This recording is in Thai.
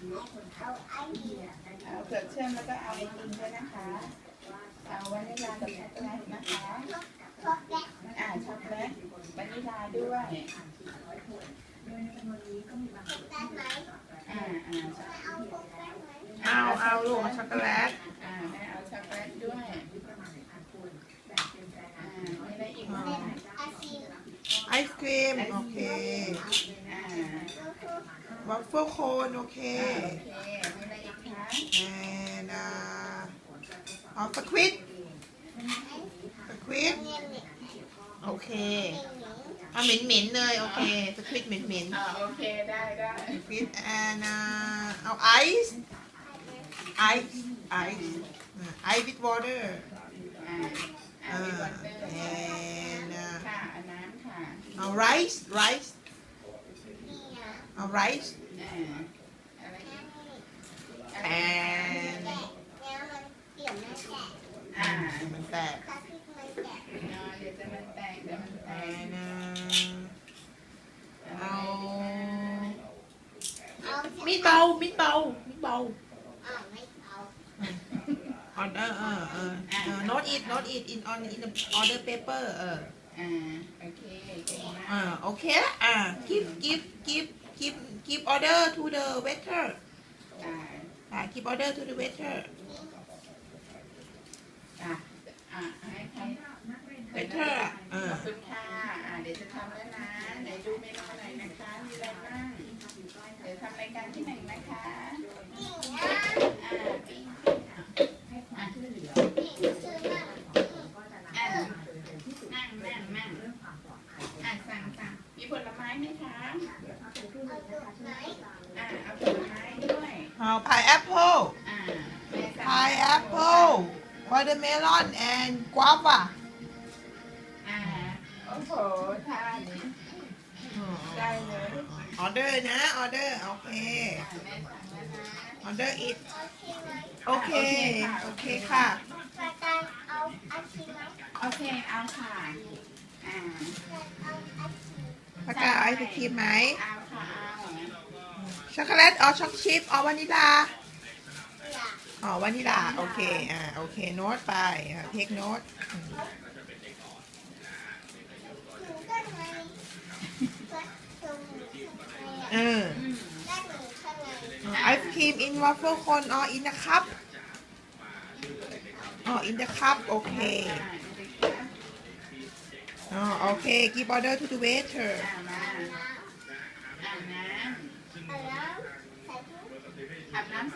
เอาเผือกเชื่อมแล้วก็เอาไอติมด้วยนะคะ เอาวานิลากับช็อกโกแลตนะคะอ่าช็อกโกแลตวานิลาด้วยอ่าอ่าช็อกเอาเอาลูกเอาช็อกโกแลตอ่าแม่เอาช็อกโกแลตด้วยอ่ามีอะไรอีกไหมไอศครีม โอเคอ่า วัฟเฟิลโคนโอเค โอเค มีอะไรอีกคะ and uh, เอาสควิดสควิดโอเคเอาเหม็นเหม็นๆเลยโอเคสควิดเหม็นเหม็นอ่าโอเค ได้ได้สควิด and uh, เอาไอซ์ไอซ์ไอซ์ไอซ์ with water อ่าอ่าอ่ามีวอเตอร์ and uh, ค่ะเอาน้ำค่ะ เอา rice rice เอา rice and And. and uh, oh, mít bầu mít bầu mít bầu order uh, uh, uh, not it not it in on in the order paper uh. Uh, okay. Uh, okay. Uh, give give give give give order to the waiter อ่าอ่า give order to the waiter อะอะให้ใคร waiter อะเอขออบคุณค่ะอ่าเดี๋ยวจะทำแล้วนะ ไหนดูเมนูหน่อยนะคะ มีอะไรบ้าง เดี๋ยวทำรายการที่ไหนนะคะอ่าปิ้งอะอะนั่งนั่งนั่งอะสั่งสั่งมีผล ไม้ไหมคะอะเอาผลไม้ด้วยเอา pineapple อ่าแม่สั่ง pineapple watermelon and guava อ่าโอ้โหท่านี้ได้เลยออเดอร์นะ ออเดอร์ โอเค อ่าแม่สั่งแล้วนะ ออเดอร์อีกโอเค โอเคค่ะโอเคเอาค่ะ อ่าปากกาไอศครีมไหมเอาค่ะเอาช็อกโกแลตอ๋อช็อกชิพอ๋อวานิลาอ๋อวานิลาโอเคอ่าโอเคโน้ตไปอ่าเทคโน้ตเอออืมไอศครีม in waffle cone อ๋อ in the cup อ๋อ in the cup โอเค อ่าอ๋อโอเค give order to the waiter อ่ามาอาบน้ำอาบน้ำ